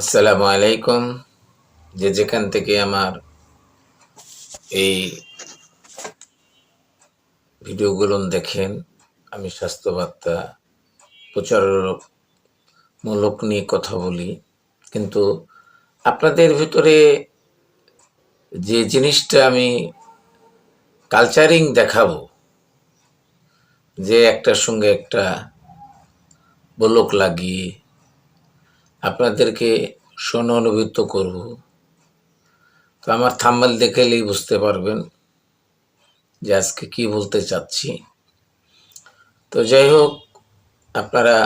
আসসালামু আলাইকুম। যে যেখান থেকে আমার এই ভিডিওগুলো দেখেন, আমি স্বাস্থ্য বার্তা প্রচারমূলক নিয়ে কথা বলি। কিন্তু আপনাদের ভিতরে যে জিনিসটা আমি কালচারিং দেখাবো, যে একটার সঙ্গে একটা বলক লাগিয়ে আপনাদেরকে অনুভূত করব। তো আমার থাম্বাল দেখেলেই বুঝতে পারবেন যে আজকে কি বলতে চাচ্ছি। তো যাই হোক, আপনারা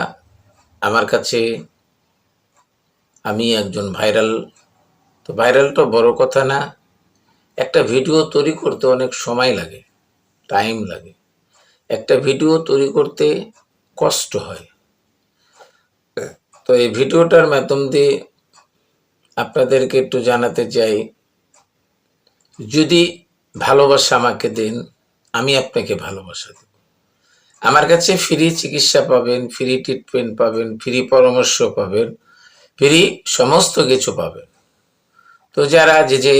আমার কাছে আমি একজন ভাইরাল তো ভাইরালটা বড় কথা না, একটা ভিডিও তৈরি করতে অনেক সময় লাগে টাইম লাগে। একটা ভিডিও তৈরি করতে কষ্ট হয়। তো এই ভিডিওটার মাধ্যম দিয়ে আপনাদেরকে একটু জানাতে চাই, যদি ভালোবাসা আমাকে দেন, আমি আপনাকে ভালোবাসা দেব। আমার কাছে ফ্রি চিকিৎসা পাবেন, ফ্রি ট্রিটমেন্ট পাবেন, ফ্রি পরামর্শ পাবেন, ফ্রি সমস্ত কিছু পাবেন। তো যারা যে যে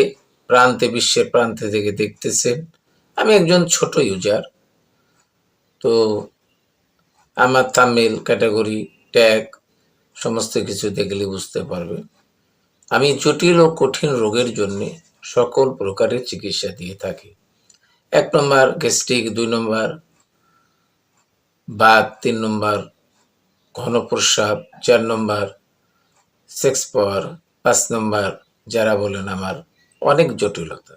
প্রান্তে, বিশ্বের প্রান্তে থেকে দেখতেছেন, আমি একজন ছোট ইউজার তো আমার তামিল ক্যাটাগরি ট্যাগ সমস্ত কিছু দেখলে বুঝতে পারবে। আমি জটিল ও কঠিন রোগের জন্য সকল প্রকারের চিকিৎসা দিয়ে থাকি। এক নম্বর গ্যাস্ট্রিক, দুই নম্বর বাত, তিন নম্বর ঘন প্রস্রাব চার নম্বর সেক্স পাওয়ার, পাঁচ নম্বর যারা বলেন আমার অনেক জটিলতা।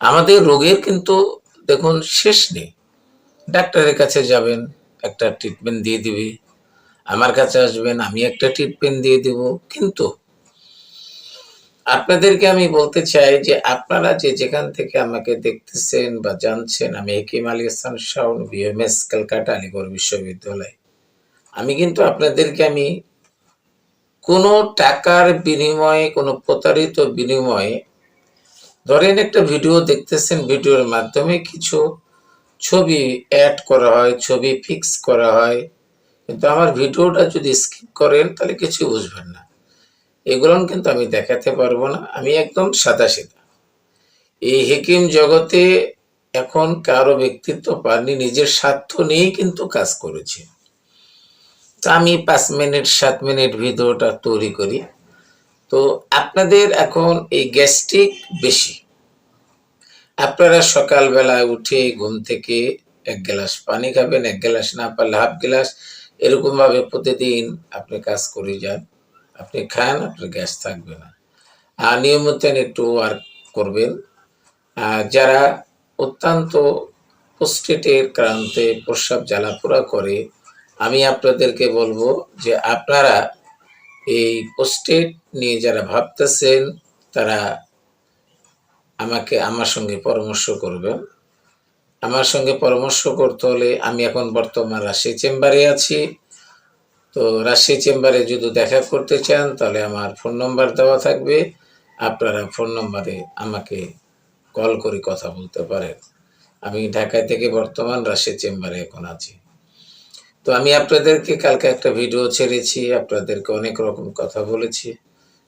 আমাদের রোগের কিন্তু দেখুন শেষ নেই। ডাক্তারের কাছে যাবেন, একটা ট্রিটমেন্ট দিয়ে দিবে। আমার কাছে আসবেন, আমি একটা ট্রিটমেন্ট দিয়ে দেব। কিন্তু আপনাদেরকে আমি বলতে চাই যে আপনারা যে যেখান থেকে আমাকে দেখতেছেন বা জানছেন, আমি হেকিম আলী হাসান শাওন বিএমএস ক্যালকাটা, আলিগড় বিশ্ববিদ্যালয়। আমি কিন্তু আপনাদেরকে আমি কোনো টাকার বিনিময়ে, কোনো প্রতারিত বিনিময়ে ধরেন একটা ভিডিও দেখতেছেন ভিডিওর মাধ্যমে কিছু ছবি অ্যাড করা হয়, ছবি ফিক্স করা হয়। কিন্তু আমার ভিডিওটা যদি স্কিপ করেন, তাহলে কিছু বুঝবেন না। এগুলো কিন্তু আমি দেখাতে পারব না, আমি একদম সাদা সিধা এই হেকিম জগতে এখন কারও ব্যক্তিত্ব পাননি, নিজের স্বার্থ নিয়েই কিন্তু কাজ করেছে। আমি পাঁচ মিনিট, সাত মিনিট ভিডিওটা তৈরি করি। তো আপনাদের এখন এই গ্যাস্ট্রিক বেশি। আপনারা সকালবেলায় উঠে ঘুম থেকে এক গ্লাস পানি খাবেন, এক গ্লাস না পারলে হাফ গ্লাস। এরকম ভাবে প্রতিদিন আপনি কাজ করে যান, আপনি খান, আপনার গ্যাস থাকবে না। আর নিয়মিত একটু ওয়ার্ক করবেন। যারা অত্যন্ত পোস্টেটের ক্রান্তে প্রস্রাব জ্বালাপোড়া করে, আমি আপনাদেরকে বলব যে আপনারা এই পোস্টেট নিয়ে যারা ভাবতেছেন, তারা আমাকে, আমার সঙ্গে পরামর্শ করবেন। আমার সঙ্গে পরামর্শ করতে হলে আমি এখন বর্তমান রাজশাহী চেম্বারে আছি। তো রাজশাহী চেম্বারে যদি দেখা করতে চান, তাহলে আমার ফোন নম্বর দেওয়া থাকবে। আপনারা ফোন নম্বরে আমাকে কল করে কথা বলতে পারেন। আমি ঢাকায় থেকে বর্তমান রাজশাহী চেম্বারে এখন আছি। তো আমি আপনাদেরকে কালকে একটা ভিডিও ছেড়েছি, আপনাদেরকে অনেক রকম কথা বলেছি।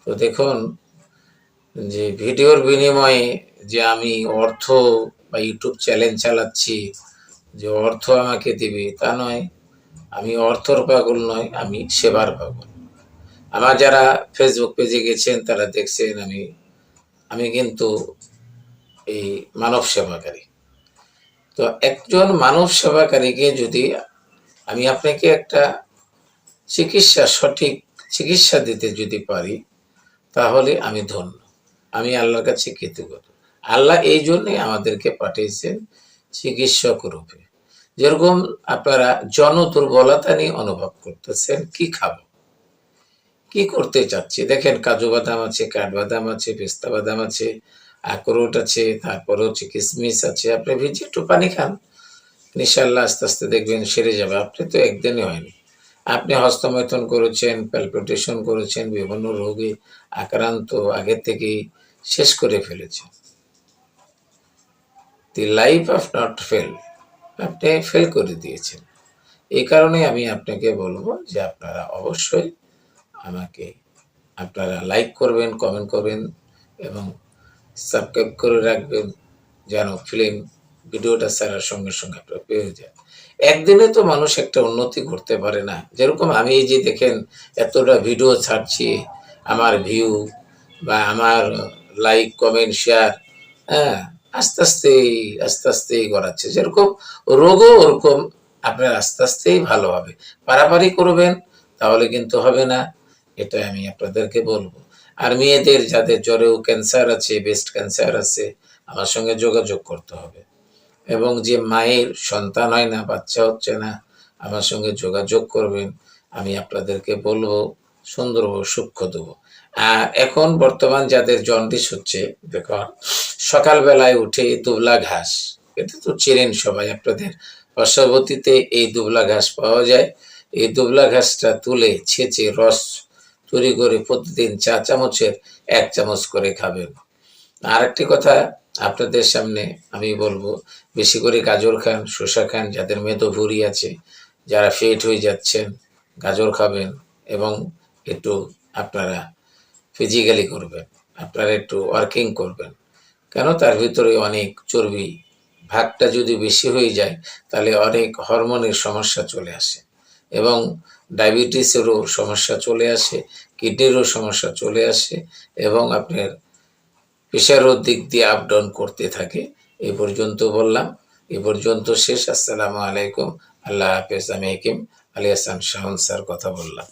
তো দেখুন, যে ভিডিওর বিনিময়ে যে আমি অর্থ বা ইউটিউব চ্যানেল চালাচ্ছি যে অর্থ আমাকে দেবে, তা নয়। আমি অর্থর পাগল নয়, আমি সেবার পাগল। আমার যারা ফেসবুক পেজে গেছেন, তারা দেখছেন আমি আমি কিন্তু এই মানব সেবাকারী। তো একজন মানব সেবাকারীকে যদি আমি আপনাকে একটা চিকিৎসা সঠিক চিকিৎসা দিতে যদি পারি, তাহলে আমি ধন্য। আমি আল্লাহর কাছে কৃতজ্ঞ। আল্লাহ এই জন্যই আমাদেরকে পাঠিয়েছেন চিকিৎসক রূপে। যেরকম আপনারা জন দুর্বলতা নিয়ে অনুভব করতেছেন, কি খাব? কি করতে চাচ্ছি? দেখেন কাজু বাদাম আছে কাঠবাদাম আছে, পেস্তা বাদাম আছে, আখরোট আছে তারপরে হচ্ছে কিশমিশ আছে। আপনি ভিজে একটু পানি খান। ইনশাল্লাহ আস্তে আস্তে দেখবেন সেরে যাবে। আপনি তো একদিনই হয়নি। আপনি হস্তমৈথন করেছেন প্যালপিটেশন করেছেন, বিভিন্ন রোগে আক্রান্ত আগে থেকেই শেষ করে ফেলেছেন। The life of not fail আপনি ফেল করে দিয়েছেন। এই কারণে আমি আপনাকে বলব যে আপনারা অবশ্যই আমাকে আপনারা লাইক করবেন কমেন্ট করবেন এবং সাবস্ক্রাইব করে রাখবেন যেন ফিল্ম ভিডিওটা ছাড়ার সঙ্গে সঙ্গে আপনারা পেয়ে যান। একদিনে তো মানুষ একটা উন্নতি করতে পারে না। যেরকম আমি এই যে দেখেন এতটা ভিডিও ছাড়ছি, আমার ভিউ বা আমার লাইক কমেন্ট শেয়ার হ্যাঁ আস্তে আস্তেই আস্তে আস্তেই গড়াচ্ছে। যেরকম রোগও ওরকম, আপনার আস্তে আস্তেই ভালো হবে। পারাপারি করবেন, তাহলে কিন্তু হবে না। এটা আমি আপনাদেরকে বলব। আর মেয়েদের যাদের জ্বরেও ক্যান্সার আছে ব্রেস্ট ক্যান্সার আছে, আমার সঙ্গে যোগাযোগ করতে হবে। এবং যে মায়ের সন্তান হয় না, বাচ্চা হচ্ছে না, আমার সঙ্গে যোগাযোগ করবেন। আমি আপনাদেরকে বলব, সুন্দর সূক্ষ্ম দেবো। এখন বর্তমান যাদের জন্ডিস হচ্ছে, দেখুন, সকালবেলায় উঠে দুবলা ঘাস, এটা তো চেনেন সবাই আপনাদের, পার্শ্ববর্তীতে এই দুবলা ঘাস পাওয়া যায়। এই দুবলা ঘাসটা তুলে ছেঁচে রস তৈরি করে প্রতিদিন চা চামচের এক চামচ করে খাবেন। আর একটি কথা আপনাদের সামনে আমি বলব, বেশি করে গাজর খান, শসা খান, যাদের মেদো ভুরি আছে, যারা ফেট হয়ে যাচ্ছেন, গাজর খাবেন এবং একটু আপনারা ফিজিক্যালি করবেন, আপনারা একটু ওয়ার্কিং করবেন। কেন? তার ভিতরে অনেক চর্বি, ভাগটা যদি বেশি হয়ে যায়, তাহলে অনেক হরমোনের সমস্যা চলে আসে এবং ডায়াবেটিসেরও সমস্যা চলে আসে কিডনিরও সমস্যা চলে আসে এবং আপনার প্রেশারও দিক দিয়ে আপ ডাউন করতে থাকে। এ পর্যন্ত বললাম। এ পর্যন্ত শেষ। আসসালামু আলাইকুম। আল্লাহ হাফেজ। আমি হেকিম আলী হাসান শাহন স্যার কথা বললাম।